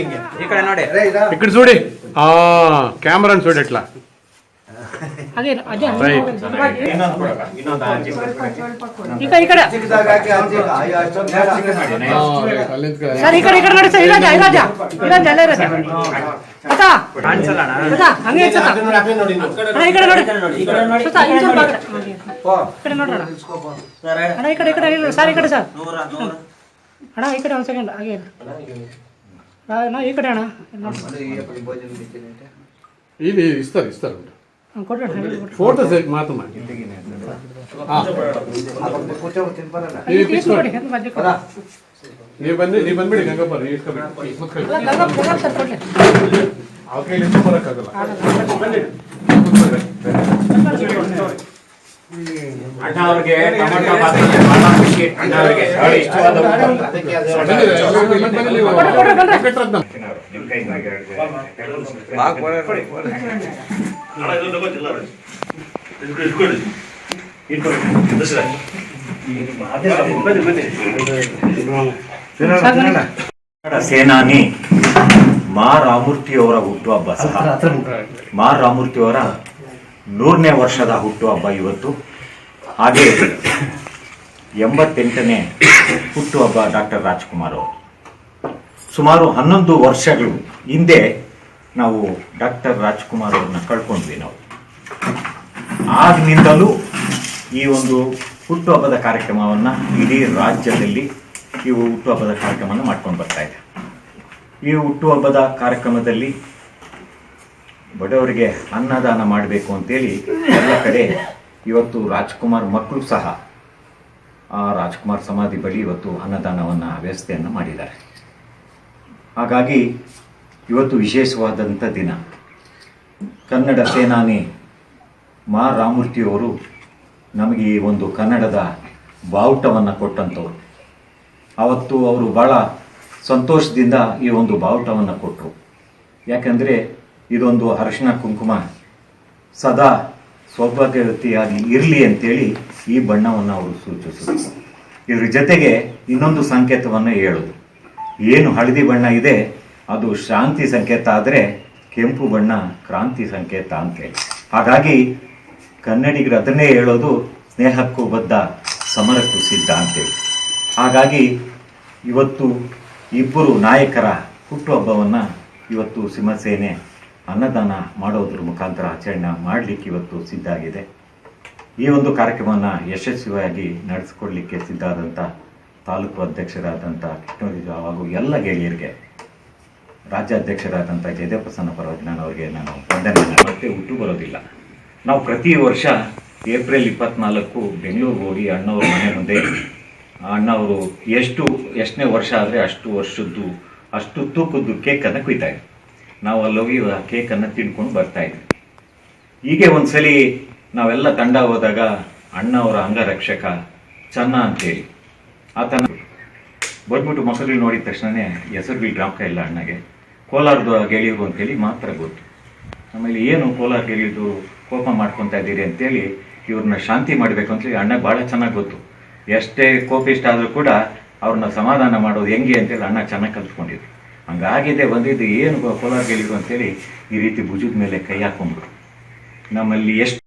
ఈ కడ నోడి ఇక్కడ చూడి ఆ కెమెరాని చూడు ఎట్లా ಅದೇ ಅದೇ ಈ ಕಡೆ. ಈ ಕಡೆ. ಸರ್ ಈ ಕಡೆ ಅಣ್ಣ. ಈ ಕಡೆ ನೋಡಿ. ಸರ್ ಅಣ್ಣ ಒಂದು ಸೆಕೆಂಡ್. ಹಾಗೆ ನಾ ಈ ಕಡೆ ಅಣ್ಣ. ఇది ఇస్తారు ఇస్తారు ఫోటో సెట్ మాత్రం ఇది తీసుకోండి ನೀ ಬಂದು ನೀ ಬಂದ್ಬಿಡಿ ಗಂಗಪ್ಪ ನೀ ಇಸ್ಕೊಬೇಕು ಬರೋಕ್ಕಾಗಲ್ಲ. ಬನ್ನಿ. ಅಣ್ಣ ಅವ್ರಿಗೆ ಟೊಮೆಟೊ ಬಹಳ ಖುಷಿ ಅಣ್ಣ ಅವ್ರಿಗೆ ಇಷ್ಟವಾದ ಸೇನಾನಿ ಮಾ ರಾಮೂರ್ತಿಯವರ ಹುಟ್ಟುಹಬ್ಬ ಸಹ ಮಾ ರಾಮೂರ್ತಿಯವರ ನೂರನೇ ವರ್ಷದ ಹುಟ್ಟುಹಬ್ಬ ಇವತ್ತು. ಹಾಗೆ ಎಂಬತ್ತೆಂಟನೇ ಹುಟ್ಟುಹಬ್ಬ ಡಾಕ್ಟರ್ ರಾಜ್ಕುಮಾರ್ ಅವರು. ಸುಮಾರು ಹನ್ನೊಂದು ವರ್ಷಗಳು ಹಿಂದೆ ನಾವು ಡಾಕ್ಟರ್ ರಾಜ್ಕುಮಾರ್ ಅವ್ರನ್ನ ಕಳ್ಕೊಂಡ್ವಿ ನಾವು. ಆಗಿನಿಂದಲೂ ಈ ಒಂದು ಹುಟ್ಟುಹಬ್ಬದ ಕಾರ್ಯಕ್ರಮವನ್ನು ಇಡೀ ರಾಜ್ಯದಲ್ಲಿ ಈ ಹುಟ್ಟುಹಬ್ಬದ ಕಾರ್ಯಕ್ರಮವನ್ನು ಮಾಡ್ಕೊಂಡು ಬರ್ತಾ ಇದೆ. ಈ ಹುಟ್ಟುಹಬ್ಬದ ಕಾರ್ಯಕ್ರಮದಲ್ಲಿ ಬಡವರಿಗೆ ಅನ್ನದಾನ ಮಾಡಬೇಕು ಅಂತೇಳಿ ಎಲ್ಲ ಕಡೆ ಇವತ್ತು ರಾಜ್ಕುಮಾರ್ ಮಕ್ಕಳು ಸಹ ಆ ರಾಜ್ಕುಮಾರ್ ಸಮಾಧಿ ಬಳಿ ಇವತ್ತು ಅನ್ನದಾನವನ್ನು ವ್ಯವಸ್ಥೆಯನ್ನು ಮಾಡಿದ್ದಾರೆ. ಹಾಗಾಗಿ ಇವತ್ತು ವಿಶೇಷವಾದಂಥ ದಿನ. ಕನ್ನಡ ಸೇನಾನಿ ಮಾ ರಾಮೂರ್ತಿಯವರು ನಮಗೆ ಈ ಒಂದು ಕನ್ನಡದ ಬಾವುಟವನ್ನು ಕೊಟ್ಟಂಥವ್ರು ಅವತ್ತು ಅವರು ಭಾಳ ಸಂತೋಷದಿಂದ ಈ ಒಂದು ಬಾವುಟವನ್ನು ಕೊಟ್ಟರು ಯಾಕಂದರೆ ಇದೊಂದು ಅರಶಿನ ಕುಂಕುಮ. ಸದಾ ಸೌಭಾಗ್ಯವತಿಯಾಗಿ ಇರಲಿ ಅಂತೇಳಿ ಈ ಬಣ್ಣವನ್ನು ಅವರು ಸೂಚಿಸಿದರು ಇದ್ರ ಜೊತೆಗೆ ಇನ್ನೊಂದು ಸಂಕೇತವನ್ನು ಹೇಳೋದು. ಏನು ಹಳದಿ ಬಣ್ಣ ಇದೆ, ಅದು ಶಾಂತಿ ಸಂಕೇತ ಆದರೆ ಕೆಂಪು ಬಣ್ಣ ಕ್ರಾಂತಿ ಸಂಕೇತ ಅಂತೇಳಿ ಹಾಗಾಗಿ ಕನ್ನಡಿಗರು ಅದನ್ನೇ ಹೇಳೋದು ಸ್ನೇಹಕ್ಕೂ ಬದ್ಧ, ಸಮರಕ್ಕೂ ಸಿದ್ಧ ಅಂತೇಳಿ ಹಾಗಾಗಿ ಇವತ್ತು ಇಬ್ಬರು ನಾಯಕರ ಹುಟ್ಟುಹಬ್ಬವನ್ನು ಇವತ್ತು ಸಿಂಹಸೇನೆ ಅನ್ನದಾನ ಮಾಡೋದ್ರ ಮುಖಾಂತರ ಆಚರಣೆ ಮಾಡಲಿಕ್ಕೆ ಇವತ್ತು ಸಿದ್ಧ ಆಗಿದೆ. ಈ ಒಂದು ಕಾರ್ಯಕ್ರಮವನ್ನು ಯಶಸ್ವಿಯಾಗಿ ನಡೆಸಿಕೊಡಲಿಕ್ಕೆ ಸಿದ್ಧ ಆದಂಥ ತಾಲೂಕು ಅಧ್ಯಕ್ಷರಾದಂಥ ಕೃಷ್ಣರಾಜ ಹಾಗೂ ಎಲ್ಲ ಗೆಳೆಯರಿಗೆ ರಾಜ್ಯಾಧ್ಯಕ್ಷರಾದಂಥ ಜಯದೇವಪ್ರಸನ್ನ ಪ್ರಸನ್ನ ನಾನು ಅವರಿಗೆ ನಾನು ವಂದನೆಯನ್ನು ಮತ್ತೆ ಹುಟ್ಟು ಬರೋದಿಲ್ಲ. ನಾವು ಪ್ರತಿ ವರ್ಷ ಏಪ್ರಿಲ್ ಇಪ್ಪತ್ನಾಲ್ಕು ಬೆಂಗಳೂರಿಗೆ ಹೋಗಿ ಅಣ್ಣವ್ರ ಮನೆ ಮುಂದೆ ಅಣ್ಣವರು ಎಷ್ಟು, ಎಷ್ಟನೇ ವರ್ಷ ಆದರೆ ಅಷ್ಟು ವರ್ಷದ್ದು, ಅಷ್ಟು ತೂಕದ್ದು ಕೇಕನ್ನು ಕುಯ್ತಾ ನಾವು ಅಲ್ಲೋಗಿ ಆ ಕೇಕನ್ನು ತಿನ್ಕೊಂಡು ಬರ್ತಾ ಇದ್ವಿ. ಹೀಗೆ ಒಂದ್ಸಲಿ ನಾವೆಲ್ಲ ತಂಡ ಹೋದಾಗ ಅಣ್ಣವರ ಅಂಗರಕ್ಷಕ ಚನ್ನ ಅಂತೇಳಿ, ಆತನ ಬಂದ್ಬಿಟ್ಟು ಮೊಸರು ನೋಡಿದ ತಕ್ಷಣನೇ ಹೆಸರು ಬಿ ಜ್ಞಾಪಕ ಇಲ್ಲ ಅಣ್ಣಗೆ. ಕೋಲಾರದ ಗೆಳೆಯರು ಅಂತೇಳಿ ಮಾತ್ರ ಗೊತ್ತು. ಆಮೇಲೆ ಏನು ಕೋಲಾರ ಗೆಳೆಯದು ಕೋಪ ಮಾಡ್ಕೊತಾ ಇದ್ದೀರಿ ಅಂತೇಳಿ ಇವ್ರನ್ನ ಶಾಂತಿ ಮಾಡಬೇಕು ಅಂತೇಳಿ ಅಣ್ಣ ಭಾಳ ಚೆನ್ನಾಗಿ ಗೊತ್ತು. ಎಷ್ಟೇ ಕೋಪಿಷ್ಟ ಆದರೂ ಕೂಡ ಅವ್ರನ್ನ ಸಮಾಧಾನ ಮಾಡೋದು ಹೆಂಗೆ ಅಂತೇಳಿ ಅಣ್ಣ ಚೆನ್ನಾಗಿ ಕಲ್ತ್ಕೊಂಡಿದ್ರು. ಹಂಗಾಗಿದೆ ಬಂದಿದ್ದು ಏನು ಕೋಲಾರ ಅಂತ ಅಂತೇಳಿ ಈ ರೀತಿ ಭುಜದ ಮೇಲೆ ಕೈ ಹಾಕೊಂಡ್ರು ನಮ್ಮಲ್ಲಿ ಎಷ್ಟು